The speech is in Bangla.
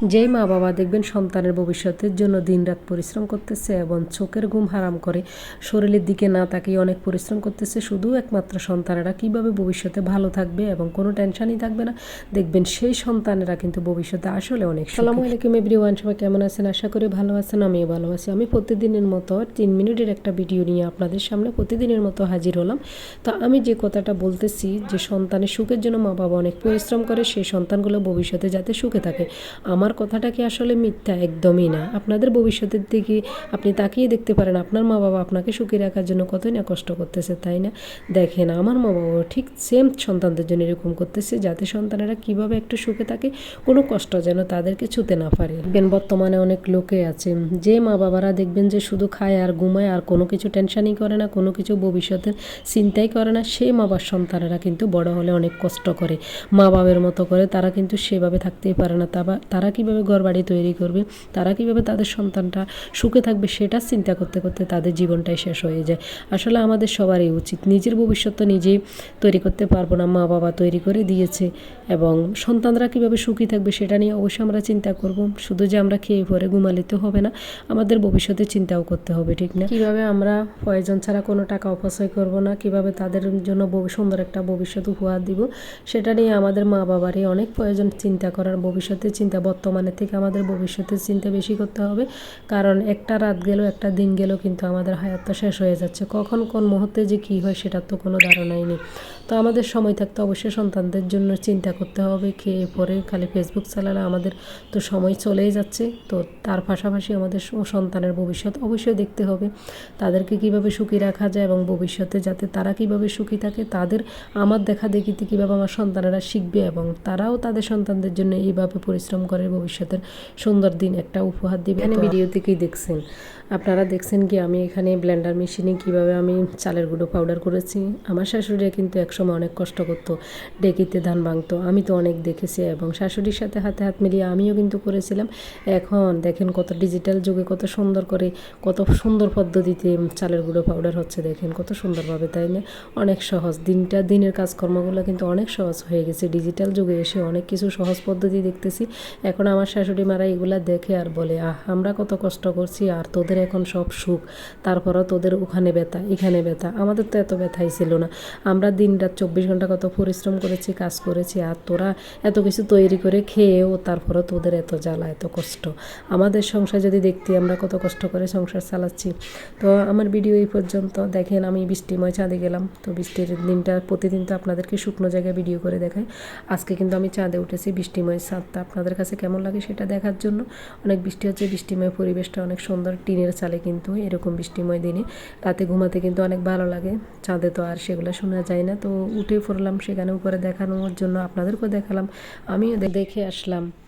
যেই মা বাবা দেখবেন সন্তানের ভবিষ্যতের জন্য দিনরাত পরিশ্রম করতেছে এবং চোখের ঘুম হারাম করে, শরীরের দিকে না তাকিয়ে অনেক পরিশ্রম করতেছে, শুধু একমাত্র সন্তানেরা কীভাবে ভবিষ্যতে ভালো থাকবে এবং কোনো টেনশনই থাকবে না। দেখবেন সেই সন্তানেরা কিন্তু ভবিষ্যতে আসলে অনেক সালামু আলাইকুম এভরিওয়ান সবাই কেমন আছেন? আশা করি ভালো আছেন, আমিও ভালো আছি। আমি প্রতিদিনের মতো তিন মিনিটের একটা ভিডিও নিয়ে আপনাদের সামনে প্রতিদিনের মতো হাজির হলাম। তো আমি যে কথাটা বলতেছি যে সন্তানের সুখের জন্য মা বাবা অনেক পরিশ্রম করে, সেই সন্তানগুলো ভবিষ্যতে যাতে সুখে থাকে। আমার কথাটা কি আসলে মিথ্যা? একদমই না। আপনাদের ভবিষ্যতের দিকে আপনি তাকিয়ে দেখতে পারেন, আপনার মা বাবা আপনাকে সুখী রাখার জন্য কতই না কষ্ট করতেছে, তাই না? দেখেন, আমার মা বাবা ঠিক সেম সন্তানদের জন্য এরকম করতেছে, যাতে সন্তানেরা কীভাবে একটু সুখে থাকে, কোনো কষ্ট যেন তাদেরকে ছুতে না পারে। দেখবেন, বর্তমানে অনেক লোকে আছে, যে মা বাবারা দেখবেন যে শুধু খায় আর ঘুমায়, আর কোনো কিছু টেনশনই করে না, কোনো কিছু ভবিষ্যতের চিন্তাই করে না, সেই মা বাবার সন্তানেরা কিন্তু বড় হলে অনেক কষ্ট করে। মা বাবার মতো করে তারা কিন্তু সেভাবে থাকতেই পারে না তারা কীভাবে ঘর বাড়ি তৈরি করবে, তারা কীভাবে তাদের সন্তানটা সুখে থাকবে সেটা চিন্তা করতে করতে তাদের জীবনটাই শেষ হয়ে যায়। আসলে আমাদের সবারই উচিত, নিজের ভবিষ্যৎ তো নিজেই তৈরি করতে পারব না মা বাবা তৈরি করে দিয়েছে এবং সন্তানরা কীভাবে সুখী থাকবে সেটা নিয়ে অবশ্যই আমরা চিন্তা করব। শুধু যে আমরা খেয়ে পরে ঘুমালে তো হবে না, আমাদের ভবিষ্যতে চিন্তাও করতে হবে, ঠিক না? কীভাবে আমরা প্রয়োজন ছাড়া কোনো টাকা অপচয় করব না, কীভাবে তাদের জন্য সুন্দর একটা ভবিষ্যৎ উপহার দিব, সেটা নিয়ে আমাদের মা বাবারই অনেক প্রয়োজন, চিন্তা করার ভবিষ্যতে চিন্তা বর্তমানের থেকে আমাদের ভবিষ্যতের চিন্তা বেশি করতে হবে। কারণ একটা রাত গেল, একটা দিন গেল কিন্তু আমাদের হায়াত তো শেষ হয়ে যাচ্ছে। কখন কোন মুহূর্তে যে কী হয় সেটার তো কোনো ধারণাই নেই। তো আমাদের সময় থাকতে অবশ্যই সন্তানদের জন্য চিন্তা করতে হবে খেয়ে পরে খালি ফেসবুক চালালে আমাদের তো সময় চলেই যাচ্ছে। তো তার পাশাপাশি আমাদের সন্তানের ভবিষ্যৎ অবশ্যই দেখতে হবে। তাদেরকে কীভাবে সুখী রাখা যায় এবং ভবিষ্যতে যাতে তারা কীভাবে সুখী থাকে, তাদের আমার দেখা দেখিতে কীভাবে আমার সন্তানেরা শিখবে এবং তারাও তাদের সন্তানদের জন্য এইভাবে পরিশ্রম করে ভবিষ্যতের সুন্দর দিন একটা উপহার দিবে। এখানে ভিডিও থেকেই দেখছেন। আপনারা দেখছেন কি আমি এখানে ব্লেন্ডার মেশিনে কীভাবে আমি চালের গুঁড়ো পাউডার করেছি। আমার শাশুড়িরা কিন্তু একসময় অনেক কষ্ট করতো ডেকিতে ধান ভাঙতো। আমি তো অনেক দেখেছি এবং শাশুড়ির সাথে হাতে হাত মিলিয়ে আমিও কিন্তু করেছিলাম। এখন দেখেন কত ডিজিটাল যুগে কত সুন্দর করে কত সুন্দর পদ্ধতিতে চালের গুঁড়ো পাউডার হচ্ছে। দেখেন কত সুন্দরভাবে তাই না? অনেক সহজ। দিনটা দিনের কাজকর্মগুলো কিন্তু অনেক সহজ হয়ে গেছে। ডিজিটাল যুগে এসে অনেক কিছু সহজ পদ্ধতি দেখতেছি। এখন আমার শাশুড়ি মারা এগুলা দেখে আর বলে, আহ, আমরা কত কষ্ট করছি, আর তোদের এখন সব সুখ। তারপরও তোদের ওখানে ব্যথা, এখানে ব্যথা। আমাদের তো এত ব্যথাই ছিল না। আমরা দিন রাত চব্বিশ ঘণ্টা কত পরিশ্রম করেছি, কাজ করেছি, আর তোরা এত কিছু তৈরি করে খেয়েও তারপরও তোদের এত জ্বালা, এত কষ্ট। আমাদের সংসার যদি দেখতে আমরা কত কষ্ট করে সংসার চালাচ্ছি। তো আমার ভিডিও এই পর্যন্ত। দেখেন, আমি বৃষ্টিময় চাঁদে গেলাম। তো বৃষ্টির দিনটা, প্রতিদিন তো আপনাদেরকে শুকনো জায়গায় ভিডিও করে দেখাই। আজকে কিন্তু আমি চাঁদে উঠেছি, বৃষ্টিময় চাঁদটা আপনাদের কাছে কেমন লাগে সেটা দেখার জন্য। অনেক বৃষ্টি হচ্ছে, বৃষ্টিময় পরিবেশটা অনেক সুন্দর, টিনের চালে কিন্তু এরকম বৃষ্টিময় দিনে। রাতে ঘুমাতে কিন্তু অনেক ভালো লাগে, চাঁদে তো আর সেগুলো শোনা যায় না। তো উঠে পড়লাম সেখানে উপরে দেখানোর জন্য আপনাদেরকেও দেখালাম, আমিও দেখে আসলাম।